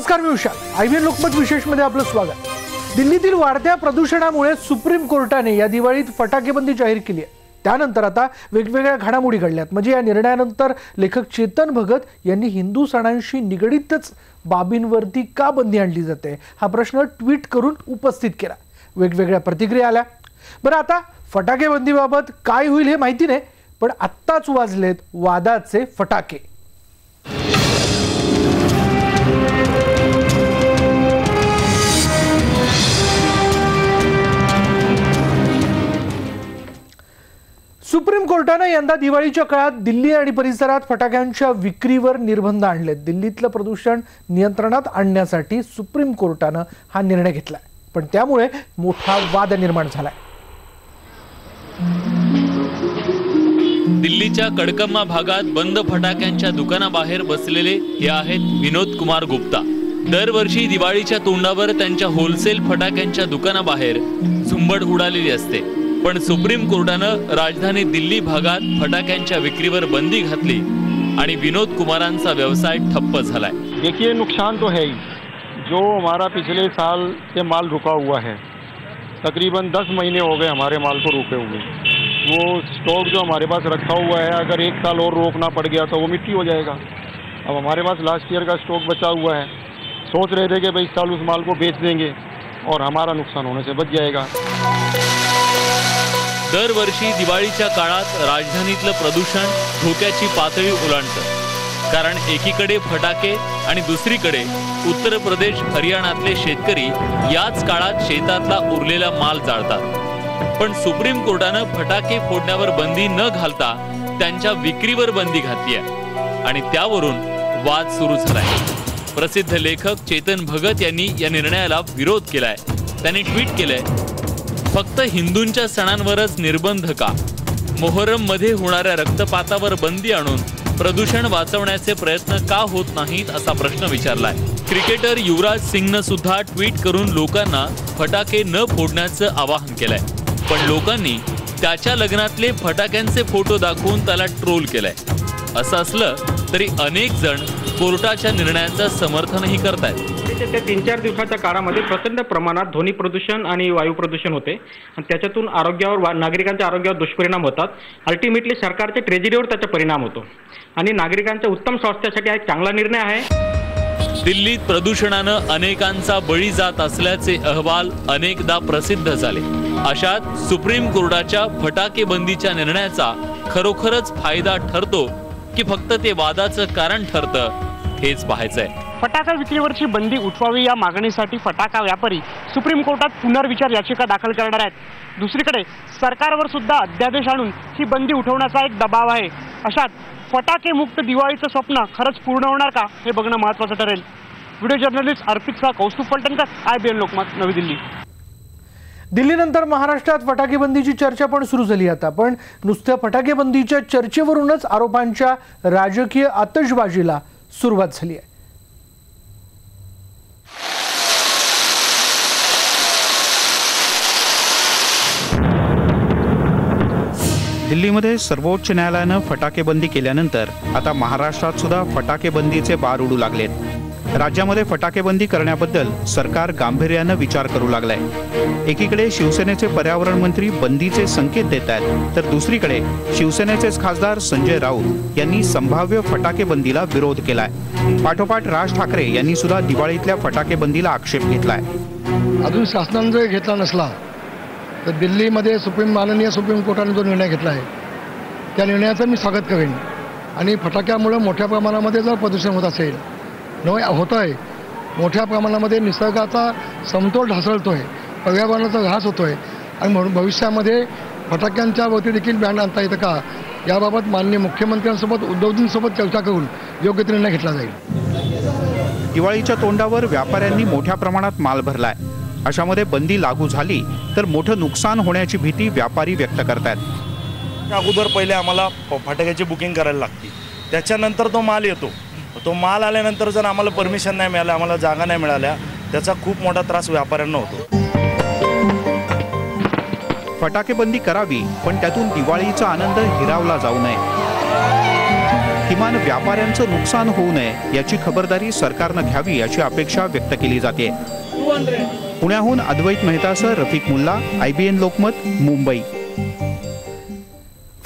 नमस्कार मी Usha. I V Lokmat विशेषमध्ये आपलं स्वागत. दिल्लीतील वाढत्या प्रदूषणामुळे सुप्रीम कोर्टाने या दिवाळीत फटाकेबंदी जाहीर केली आहे. त्यानंतर आता वेगवेगळ्या घडामोडी घडल्यात. म्हणजे या निर्णयानंतर लेखक चेतन भगत यांनी हिंदू सणांशी निगडीतच बाबींवरती का बंदी आणली जाते? हा प्रश्न ट्विट करून उपस्थित केला. वेगवेगळ्या प्रतिक्रिया आल्या. बरं आता फटाकेबंदीबाबत काय होईल हे माहिती नाही पण आत्ताच वाजलेत वादाचे फटाके. सुप्रीम कोर्टानं यंदा दिवाळीच्या काळात दिल्ली आणि परिसरात फटाक्यांच्या विक्रीवर निर्बंध आणलेत. दिल्लीतलं प्रदूषण नियंत्रणात आणण्यासाठी सुप्रीम कोर्टानं हा निर्णय घेतलाय. पण त्यामुळे मोठा वाद निर्माण झालाय. दिल्लीच्या कडकम्मा भागात बंद फटाक्यांच्या दुकानाबाहेर बसलेले हे आहेत विनोद कुमार गुप्ता. दरवर्षी दिवाळीच्या तोंडावर त्यांच्या होलसेल फटाक्यांच्या दुकानाबाहेर झुंबड उडालेली असते. पण सुप्रीम कोर्टानं राजधानी दिल्ली भागात फटाक्यांच्या विक्रीवर बंदी घातली आणि विनोद कुमारांचा व्यवसाय ठप्प झालाय. देखिए, नुकसान तो है ही. जो हमारा पिछले साल से माल रुका हुआ है, तकरीबन दस महीने हो गए हमारे माल को रुके हुए। वो स्टॉक जो हमारे पास रखा हुआ है, अगर एक साल और रोकना पड़ गया तो वो मिट्टी हो जाएगा। अब हमारे पास लास्ट ईयर का स्टॉक बचा हुआ है। सोच रहे थे कि भाई इस साल उस माल को बेच देंगे और हमारा नुकसान होने से बच जाएगा। दरवर्षी दिवाळीच्या काळात राजधानीतलं प्रदूषण धोक्याची पातळी ओलांडतं. कारण एकीकडे फटाके आणि दुसरीकडे उत्तर प्रदेश हरियाणातले शेतकरी याच काळात शेतातला उरलेला माल जाळतात. पण सुप्रीम कोर्टानं फटाके फोडण्यावर बंदी न घालता त्यांच्या विक्रीवर बंदी घातली आहे. आणि त्यावरून वाद सुरू झालाय. प्रसिद्ध लेखक चेतन भगत यांनी या निर्णयाला विरोध केलाय. त्यांनी ट्विट केलंय फक्त हिंदूंच्या सणांवरच निर्बंध का? मोहरममध्ये होणाऱ्या रक्तपातावर बंदी आणून प्रदूषण वाचवण्याचे प्रयत्न का होत नाहीत असा प्रश्न विचारलाय. क्रिकेटर युवराज सिंगनं सुद्धा ट्विट करून लोकांना फटाके न फोडण्याचं आवाहन केलंय. पण लोकांनी त्याच्या लग्नातले फटाक्यांचे फोटो दाखवून त्याला ट्रोल केलंय. असं असलं तरी अनेक जण कोर्टाच्या निर्णयाचं समर्थनही करतायत. त्या तीन चार दिवसाच्या काळामध्ये प्रचंड प्रमाणात ध्वनी प्रदूषण आणि वायू प्रदूषण होते. आणि त्याच्यातून आरोग्यावर नागरिकांच्या आरोग्यावर दुष्परिणाम होतात. अल्टिमेटली सरकारच्या ट्रेजरीवर त्याचा परिणाम होतो. आणि नागरिकांच्या उत्तम स्वास्थ्यासाठी हा एक चांगला निर्णय आहे. दिल्लीत प्रदूषणानं अनेकांचा बळी जात असल्याचे अहवाल अनेकदा प्रसिद्ध झाले. अशात सुप्रीम कोर्टाच्या फटाके बंदीच्या निर्णयाचा खरोखरच फायदा ठरतो की फक्त ते वादाचं कारण ठरतं हेच पाहायचंय. फटाका विक्रीवरची बंदी उठवावी या मागणीसाठी फटाका व्यापारी सुप्रीम कोर्टात पुनर्विचार याचिका दाखल करणार आहेत. दुसरीकडे सरकारवर सुद्धा अध्यादेश आणून ही बंदी उठवण्याचा एक दबाव आहे. अशात फटाके मुक्त दिवाळीचं स्वप्न खरंच पूर्ण होणार का हे बघणं महत्त्वाचं ठरेल. व्हिडिओ जर्नलिस्ट अर्पित सा Kaustubh Palatankar I B N Lokmat Navi Delhi. दिल्लीनंतर महाराष्ट्रात फटाकेबंदीची चर्चा पण सुरू झाली आता पण नुसत्या फटाकेबंदीच्या चर्चेवरूनच आरोपांच्या राजकीय आतषबाजीला सुरुवात झाली आहे. दिल्लीमध्ये सर्वोच्च न्यायालयानं फटाकेबंदी केल्यानंतर आता महाराष्ट्रात सुद्धा फटाकेबंदीचे बार उडू लागलेत. राज्यामध्ये फटाकेबंदी करण्याबद्दल सरकार गांभीर्यानं विचार करू लागलाय. एकीकडे शिवसेनेचे पर्यावरण मंत्री बंदीचे संकेत देत आहेत तर दुसरीकडे शिवसेनेचेच खासदार संजय राऊत यांनी संभाव्य फटाकेबंदीला विरोध केलाय. पाठोपाठ राज ठाकरे यांनी सुद्धा दिवाळीतल्या फटाकेबंदीला आक्षेप घेतलाय. अजून शासनानं जर घेतला नसला तर दिल्लीमध्ये सुप्रीम माननीय सुप्रीम कोर्टाने जो निर्णय घेतला आहे त्या निर्णयाचं मी स्वागत करेन. आणि फटाक्यामुळं मोठ्या प्रमाणामध्ये जर प्रदूषण होत असेल नव्हे होतं आहे मोठ्या प्रमाणामध्ये निसर्गाचा समतोल ढासळतो आहे पर्यावरणाचा ऱ्हास होतो आहे आणि म्हणून भविष्यामध्ये फटाक्यांच्या वरती देखील बॅन आणता येतं का याबाबत माननीय मुख्यमंत्र्यांसोबत उद्धवजींसोबत चर्चा करून योग्य निर्णय घेतला जाईल. दिवाळीच्या तोंडावर व्यापाऱ्यांनी मोठ्या प्रमाणात माल भरला आहे अशामध्ये बंदी लागू झाली तर मोठं नुकसान होण्याची भीती व्यापारी व्यक्त करतायत. अगोदर पहिले आम्हाला फटाक्याची बुकिंग करायला लागते. त्याच्यानंतर तो माल येतो. तो माल आल्यानंतर जर आम्हाला परमिशन नाही मिळालं आम्हाला जागा नाही मिळाल्या त्याचा खूप मोठा त्रास व्यापाऱ्यांना होतो. फटाके बंदी करावी पण त्यातून दिवाळीचा आनंद हिरावला जाऊ नये. किमान व्यापाऱ्यांचं नुकसान होऊ नये याची खबरदारी सरकारनं घ्यावी अशी अपेक्षा व्यक्त केली जाते. पुण्याहून अद्वैत मेहतासह रफिक मुल्ला आयबीएन लोकमत मुंबई.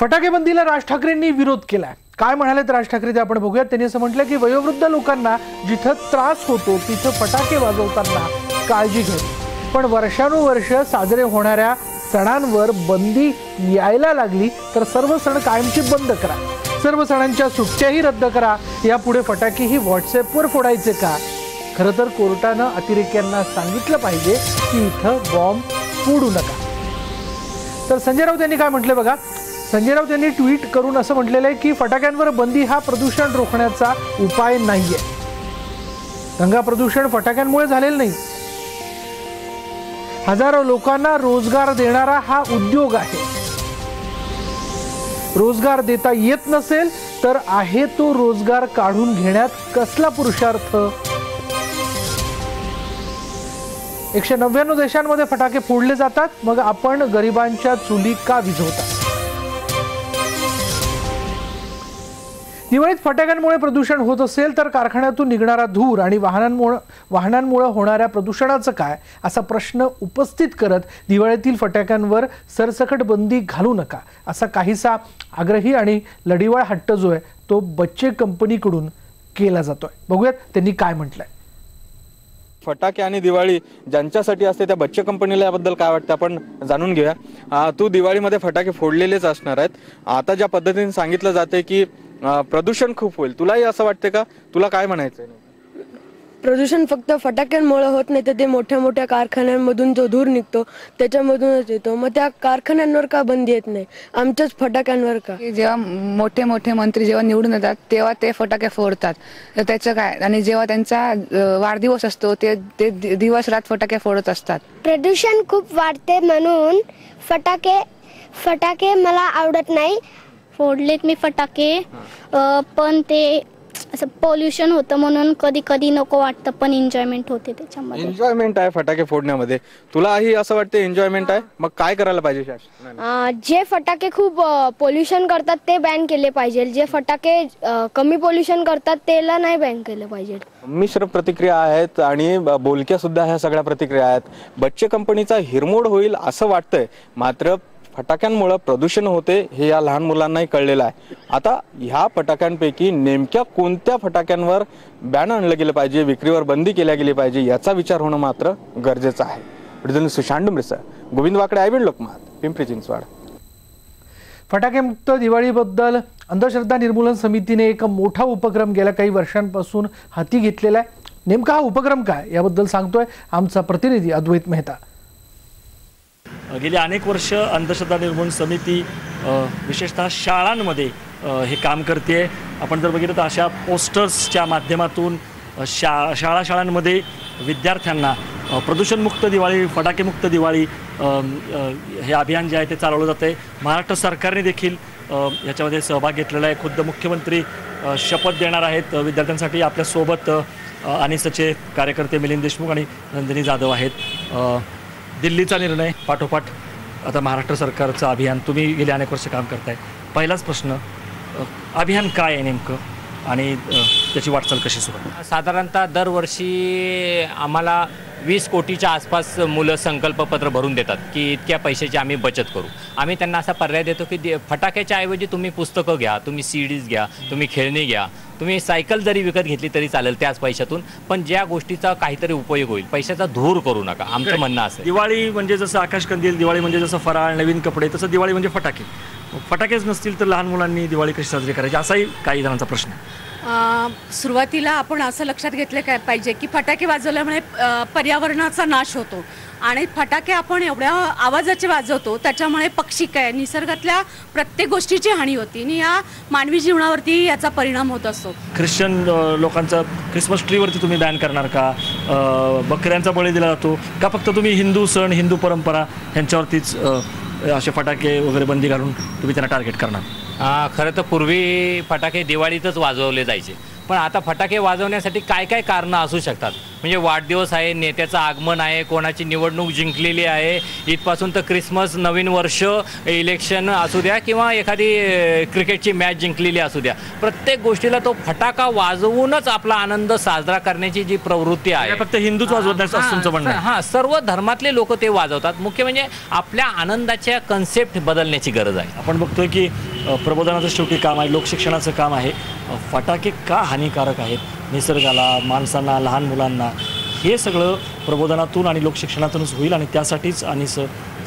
फटाकेबंदीला राज ठाकरेंनी विरोध केलाय. काय म्हणाले राज ठाकरे ते आपण बघूयात. त्यांनी असं म्हटलं की वयोवृद्ध लोकांना जिथं त्रास होतो तिथं फटाके वाजवताना काळजी घ्यावी पण वर्षानुवर्ष साजरे होणाऱ्या सणांवर बंदी यायला लागली तर सर्व सण कायमची बंद करा. सर्व सणांच्या सुट्ट्याही रद्द करा. यापुढे फटाकेही व्हॉट्सअपवर फोडायचे का? खरं तर कोर्टानं अतिरेक्यांना सांगितलं पाहिजे की इथं बॉम्ब फोडू नका. तर संजय राऊत यांनी काय म्हटलं बघा? संजय राऊत यांनी ट्विट करून असं म्हटलेलं आहे की फटाक्यांवर बंदी हा प्रदूषण रोखण्याचा उपाय नाही आहे गंगा प्रदूषण फटाक्यांमुळे झालेलं नाही. हजारो लोकांना रोजगार देणारा हा उद्योग आहे. रोजगार देता येत नसेल तर आहे तो रोजगार काढून घेण्यात कसला पुरुषार्थ? एकशे नव्याण्णव देशांमध्ये फटाके फोडले जातात. मग आपण गरिबांच्या चुली का विझवतात? दिवाळीत फटाक्यांमुळे प्रदूषण होत असेल तर कारखान्यातून निघणारा धूर आणि वाहनांमुळे वाहनांमुळे होणाऱ्या प्रदूषणाचं काय? असा प्रश्न उपस्थित करत दिवाळीतील फटाक्यांवर सरसकट बंदी घालू नका असा काहीसा आग्रही आणि लढीवाळ हट्ट जो आहे तो बच्चे कंपनीकडून केला जातोय. बघूयात त्यांनी काय म्हटलंय. फटाके आणि दिवाळी ज्यांच्यासाठी असते त्या बच्चे कंपनीला याबद्दल काय वाटतं? आपण जाणून घेऊया. तू दिवाळीमध्ये फटाके फोडलेलेच असणार आहेत. आता ज्या पद्धतीने सांगितलं जाते की प्रदूषण खूप होईल. तुलाही असं वाटतं का? तुला काय म्हणायचं प्रदूषण फक्त फटाक्यांमुळे होत नाही तर ते मोठ्या मोठ्या कारखान्यांमधून जो धूर निघतो त्याच्यामधूनच येतो. मग त्या कारखान्यांवर का बंदी येत नाही? आमच्याच फटाक्यांवर का? की जेव्हा मोठे मोठे मंत्री जेव्हा निवडून येतात तेव्हा ते फटाके फोडतात. तर त्याचं काय? आणि जेव्हा त्यांचा वाढदिवस असतो ते ते दि- दिवस रात फटाके फोडत असतात. प्रदूषण खूप वाढते म्हणून फटाके फटाके मला आवडत नाही. फोडलेत मी फटाके. पण ते असं पोल्युशन होतं म्हणून कधी कधी नको वाटतं पण एन्जॉयमेंट होते त्याच्यामध्ये. एन्जॉयमेंट आहे फटाके फोडण्यामध्ये. तुलाही असं वाटतं एन्जॉयमेंट आहे? मग काय करायला पाहिजे अ, जे फटाके खूप पोल्युशन करतात ते बॅन केले पाहिजे. जे फटाके अ, कमी पोल्युशन करतात त्याला नाही बॅन केलं पाहिजे. मिश्र प्रतिक्रिया आहेत आणि ब- बोलक्या सुद्धा ह्या सगळ्या प्रतिक्रिया आहेत. बच्चे कंपनीचा हिरमोड होईल असं वाटतंय. मात्र फटाक्यांमुळं प्रदूषण होते हे या लहान मुलांनाही कळलेलं आहे. आता ह्या फटाक्यांपैकी नेमक्या कोणत्या फटाक्यांवर बॅन आणलं गेलं पाहिजे विक्रीवर बंदी केल्या गेली पाहिजे याचा विचार होणं मात्र गरजेचं आहे. सुशांत डुमरेसर गोविंद वाकडे आयबीन लोकमत पिंपरी चिंचवाड. फटाकेमुक्त दिवाळीबद्दल अंधश्रद्धा निर्मूलन समितीने एक मोठा उपक्रम गेल्या काही वर्षांपासून हाती घेतलेला आहे. नेमका हा उपक्रम काय याबद्दल सांगतोय आमचा प्रतिनिधी अद्वैत मेहता. गेली अनेक वर्ष अंधश्रद्धा निर्मूलन समिती विशेषतः शाळांमध्ये हे काम करते आपण जर बघितलं तर अशा पोस्टर्सच्या माध्यमातून शा शाळा शाळांमध्ये विद्यार्थ्यांना प्रदूषणमुक्त दिवाळी फटाकेमुक्त दिवाळी हे अभियान जे आहे ते चालवलं जातं आहे महाराष्ट्र सरकारने देखील याच्यामध्ये सहभाग घेतलेला आहे. खुद्द मुख्यमंत्री शपथ देणार आहेत. विद्यार्थ्यांसाठी आपल्यासोबत अनिसचे कार्यकर्ते मिलिंद देशमुख आणि नंदिनी जाधव आहेत. दिल्लीचा निर्णय पाठोपाठ. आता महाराष्ट्र सरकारचं अभियान तुम्ही गेले अनेक वर्ष काम करताय. पहिलाच प्रश्न अभियान काय आहे नेमकं? आणि त्याची वाटचाल कशी सुरू साधारणतः दरवर्षी आम्हाला वीस कोटीच्या आसपास मुलं संकल्पपत्र भरून देतात की इतक्या पैशाची आम्ही बचत करू. आम्ही त्यांना असा पर्याय देतो की फटाक्याच्या ऐवजी तुम्ही पुस्तकं घ्या तुम्ही सी डीज घ्या तुम्ही खेळणी घ्या. तुम्ही सायकल जरी विकत घेतली तरी चालेल त्याच पैशातून पण ज्या गोष्टीचा काहीतरी उपयोग होईल पैशाचा धूर करू नका. आमचं म्हणणं असं दिवाळी म्हणजे जसं आकाशकंदील दिवाळी म्हणजे जसं फराळ नवीन कपडे तसं दिवाळी म्हणजे फटाके. फटाकेच नसतील तर लहान मुलांनी दिवाळी कशी साजरी करायची? असाही काही जणांचा प्रश्न सुरुवातीला आपण असं लक्षात घेतलं काय पाहिजे की फटाके वाजवल्यामुळे पर्यावरणाचा नाश होतो. आणि फटाके आपण एवढ्या आवाजाचे वाजवतो त्याच्यामुळे पक्षी काय निसर्गातल्या प्रत्येक गोष्टीची हानी होती. आणि या मानवी जीवनावरती याचा परिणाम होत असतो. ख्रिश्चन लोकांचा क्रिसमस ट्रीवरती तुम्ही बॅन करणार का? बकऱ्यांचा बळी दिला जातो का? फक्त तुम्ही हिंदू सण हिंदू परंपरा ह्यांच्यावरतीच असे फटाके वगैरे बंदी घालून तुम्ही त्यांना टार्गेट करणार? खरं तर पूर्वी फटाके दिवाळीतच वाजवले जायचे. पण आता फटाके वाजवण्यासाठी काय काय कारणं असू शकतात? म्हणजे वाढदिवस आहे नेत्याचं आगमन आहे कोणाची निवडणूक जिंकलेली आहे इथपासून तर क्रिसमस नवीन वर्ष इलेक्शन असू द्या किंवा एखादी क्रिकेटची मॅच जिंकलेली असू द्या. प्रत्येक गोष्टीला तो फटाका वाजवूनच आपला आनंद साजरा करण्याची जी प्रवृत्ती आहे. फक्त हिंदूच वाजवत. हां सर्व धर्मातले लोक ते वाजवतात. मुख्य म्हणजे आपल्या आनंदाच्या कन्सेप्ट बदलण्याची गरज आहे. आपण बघतोय की प्रबोधनाचं शेवटी काम आहे लोकशिक्षणाचं काम आहे. फटाके का हानिकारक आहेत? निसर्गाला माणसांना लहान मुलांना? हे सगळं प्रबोधनातून आणि लोकशिक्षणातूनच होईल आणि त्यासाठीच अनिस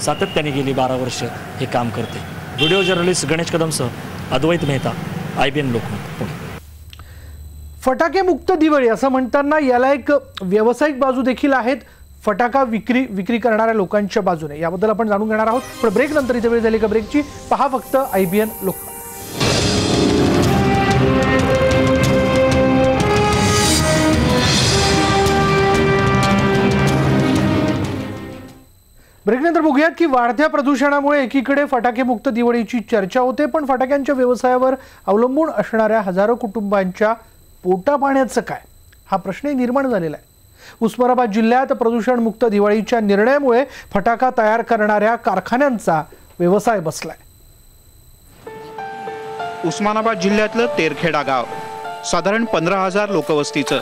सातत्याने गेली बारा वर्ष हे काम करते. Video journalist Ganesh कदमसह Advait Mehta I B N Lokmat Pune. फटाके मुक्त दिवाळी असं म्हणताना याला एक व्यावसायिक बाजू देखील आहेत. फटाका विक्री विक्री करणाऱ्या लोकांच्या बाजूने. याबद्दल आपण जाणून घेणार आहोत. पण ब्रेक नंतर इथे वेळ झाली का ब्रेकची पहा फक्त आय बी एन लोक. ब्रेकनंतर बघूयात की वाढत्या प्रदूषणामुळे एकीकडे फटाके मुक्त दिवाळीची चर्चा होते पण फटाक्यांच्या व्यवसायावर अवलंबून असणाऱ्या हजारो कुटुंबांच्या पोटापाण्याचं काय? हा प्रश्नही निर्माण झालेला आहे. उस्मानाबाद जिल्ह्यात प्रदूषणमुक्त दिवाळीच्या निर्णयामुळे फटाका तयार करणाऱ्या कारखान्यांचा व्यवसाय बसलाय. उस्मानाबाद जिल्ह्यातलं तेरखेडा गाव. साधारण पंधरा हजार लोकवस्तीचं.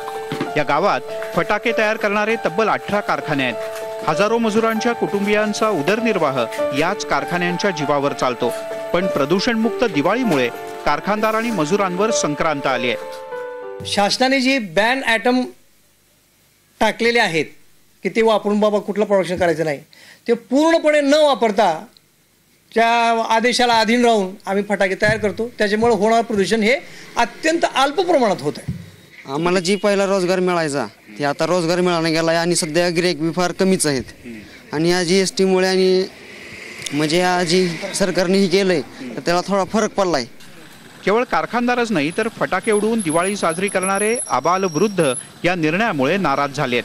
या गावात फटाके तयार करणारे तब्बल अठरा कारखाने आहेत. हजारो मजुरांच्या कुटुंबियांचा उदरनिर्वाह याच कारखान्यांच्या जीवावर चालतो. पण प्रदूषणमुक्त दिवाळीमुळे कारखानदार आणि मजुरांवर संक्रांत आली आहे. शासनाने जी बॅन ॲटम टाकलेले आहेत की ते वापरून बाबा कुठलं प्रोडक्शन करायचं नाही. ते पूर्णपणे न वापरता त्या आदेशाला अधीन राहून आम्ही फटाके तयार करतो. त्याच्यामुळे होणारं प्रदूषण हे अत्यंत अल्प प्रमाणात होत आहे. आम्हाला जी पहिला रोजगार मिळायचा ते आता रोजगार मिळाला गेला आहे आणि सध्या गिरेक बी फार कमीच आहेत. आणि या जी एस टीमुळे आणि म्हणजे या जी सरकारने ही आहे तर त्याला थोडा फरक पडला आहे केवळ कारखानदारच नाही तर फटाके उडवून दिवाळी साजरी करणारे आबाल वृद्ध या निर्णयामुळे नाराज झालेत.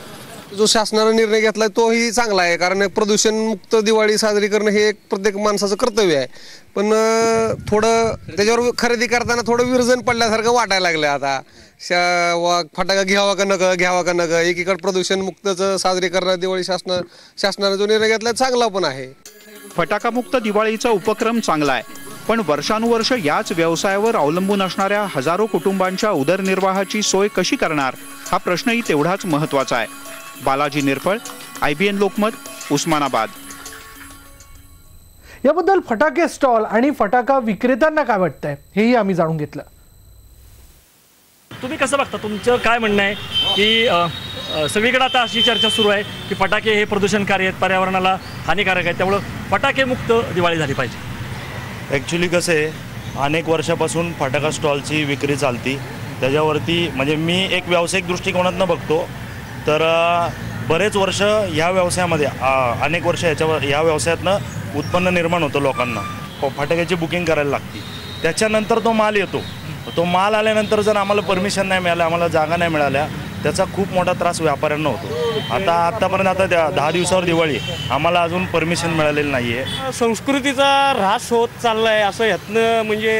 जो शासनाने निर्णय घेतलाय तोही चांगला आहे कारण प्रदूषण मुक्त दिवाळी साजरी करणं हे एक प्रत्येक माणसाचं कर्तव्य आहे. पण थोडं त्याच्यावर खरेदी करताना थोडं विरजन पडल्यासारखं वाटायला लागलं आता. शा- फटाका घ्यावा का नका घ्यावा का नका एकीकडे प्रदूषण मुक्तचं साजरी करणार दिवाळी शासना शासनाने जो निर्णय घेतलाय चांगला पण आहे. फटाकामुक्त दिवाळीचा उपक्रम चांगला आहे. पण वर्षानुवर्ष याच व्यवसायावर अवलंबून असणाऱ्या हजारो कुटुंबांच्या उदरनिर्वाहाची सोय कशी करणार हा प्रश्नही तेवढाच महत्त्वाचा आहे. Balaji Nirphal I B N Lokmat Osmanabad. याबद्दल फटाके स्टॉल आणि फटाका विक्रेत्यांना काय वाटतंय हेही आम्ही जाणून घेतलं. तुम्ही कसं बघता तुमचं काय म्हणणं आहे की सगळीकडे आता अशी चर्चा सुरू आहे की फटाके हे प्रदूषणकारी आहेत पर्यावरणाला हानिकारक आहेत त्यामुळं फटाके मुक्त दिवाळी झाली पाहिजे. ॲक्च्युली कसं आहे अनेक वर्षापासून फटाका स्टॉलची विक्री चालती. त्याच्यावरती म्हणजे मी एक व्यावसायिक दृष्टिकोनातनं बघतो तर बरेच वर्ष ह्या व्यवसायामध्ये अनेक वर्ष याच्यावर ह्या व्यवसायातनं उत्पन्न निर्माण होतं लोकांना. फटाक्याची बुकिंग करायला लागते. त्याच्यानंतर तो माल येतो. तो माल आल्यानंतर जर आम्हाला परमिशन नाही मिळालं आम्हाला जागा नाही मिळाल्या त्याचा खूप मोठा त्रास व्यापाऱ्यांना होतो. आता आत्तापर्यंत आता त्या दहा दिवसावर दिवाळी. आम्हाला अजून परमिशन मिळालेलं नाही आहे संस्कृतीचा ऱ्हास होत चालला आहे असं ह्यातनं म्हणजे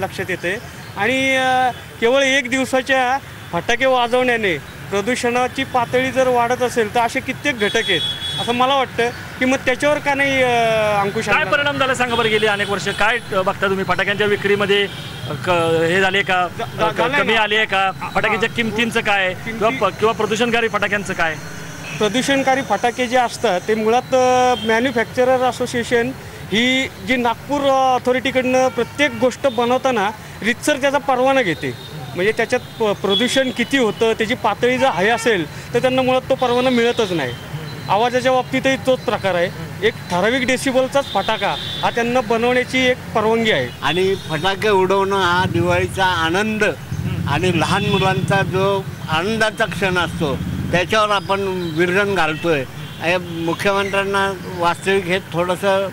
लक्षात येते आणि केवळ एक दिवसाच्या फटाके वाजवण्याने प्रदूषणाची पातळी जर वाढत असेल तर असे कित्येक घटक आहेत. असं मला वाटतं की मग त्याच्यावर का नाही अंकुश काय? परिणाम झाला सांगा बरं गेली अनेक वर्ष. काय बघता तुम्ही? फटाक्यांच्या विक्रीमध्ये हे झाले का? कमी. आली आहे का? फटाक्यांच्या किमतींचं काय किंवा किंवा प्रदूषणकारी फटाक्यांचं काय प्रदूषणकारी फटाके जे असतात ते मुळात मॅन्युफॅक्चरर असोसिएशन ही जी नागपूर अथॉरिटीकडनं प्रत्येक गोष्ट बनवताना रितसर त्याचा परवाना घेते. म्हणजे त्याच्यात प- प्रदूषण किती होतं त्याची पातळी जर हाय असेल तर त्यांना मुळात तो परवाना मिळतच नाही. आवाजाच्या बाबतीतही तोच प्रकार आहे. एक ठराविक डेसिबलचाच फटाका हा त्यांना बनवण्याची एक परवानगी आहे. आणि फटाके उडवणं हा दिवाळीचा आनंद आणि लहान मुलांचा जो आनंदाचा क्षण असतो त्याच्यावर आपण विरजन घालतोय. मुख्यमंत्र्यांना वास्तविक हे थोडंसं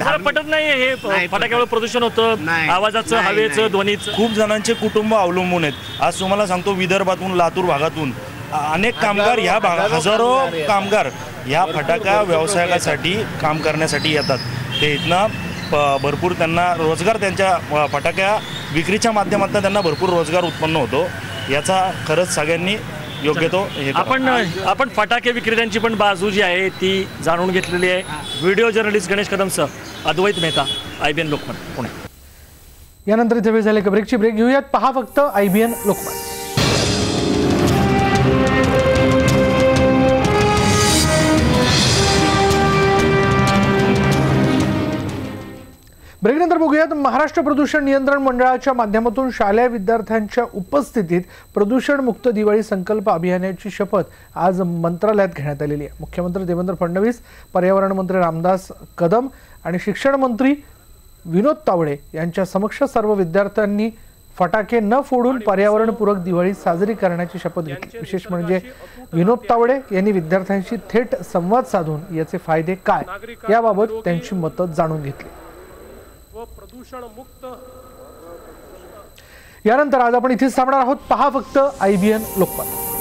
मला पटत नाही हे फटाक्यामुळे प्रदूषण होतं आवाजाचं हवेचं. ध्वनीचं. खूप जणांचे कुटुंब अवलंबून आहेत. आज तुम्हाला सांगतो विदर्भातून लातूर भागातून अनेक कामगार ह्या भागात हजारो कामगार ह्या फटाका व्यवसायासाठी काम करण्यासाठी येतात. ते इथनं भरपूर त्यांना रोजगार त्यांच्या फटाक्या विक्रीच्या माध्यमातून त्यांना भरपूर रोजगार उत्पन्न होतो. याचा खरंच सगळ्यांनी योग्य तो हे. आपण आपण फटाके विक्रेत्यांची पण बाजू जी आहे ती जाणून घेतलेली आहे. Video journalist Ganesh कदमसह Advait Mehta I B N Lokmat Pune. यानंतर इथे वेळ झाले का ब्रेकची ब्रेक घेऊयात. पहा फक्त आय बी एन लोकमत. ब्रेकनंतर बघूयात. महाराष्ट्र प्रदूषण नियंत्रण मंडळाच्या माध्यमातून शालेय विद्यार्थ्यांच्या उपस्थितीत प्रदूषण मुक्त दिवाळी संकल्प अभियानाची शपथ आज मंत्रालयात घेण्यात आलेली आहे. मुख्यमंत्री देवेंद्र फडणवीस पर्यावरण मंत्री रामदास कदम आणि शिक्षण मंत्री विनोद तावडे यांच्या समक्ष सर्व विद्यार्थ्यांनी फटाके न फोडून पर्यावरणपूरक दिवाळी साजरी करण्याची शपथ घेतली. विशेष म्हणजे विनोद तावडे यांनी विद्यार्थ्यांशी थेट संवाद साधून याचे फायदे काय? याबाबत त्यांची मतं जाणून घेतली. यानंतर आज आपण इथेच थांबणार आहोत. पहा फक्त आय बी एन लोकमत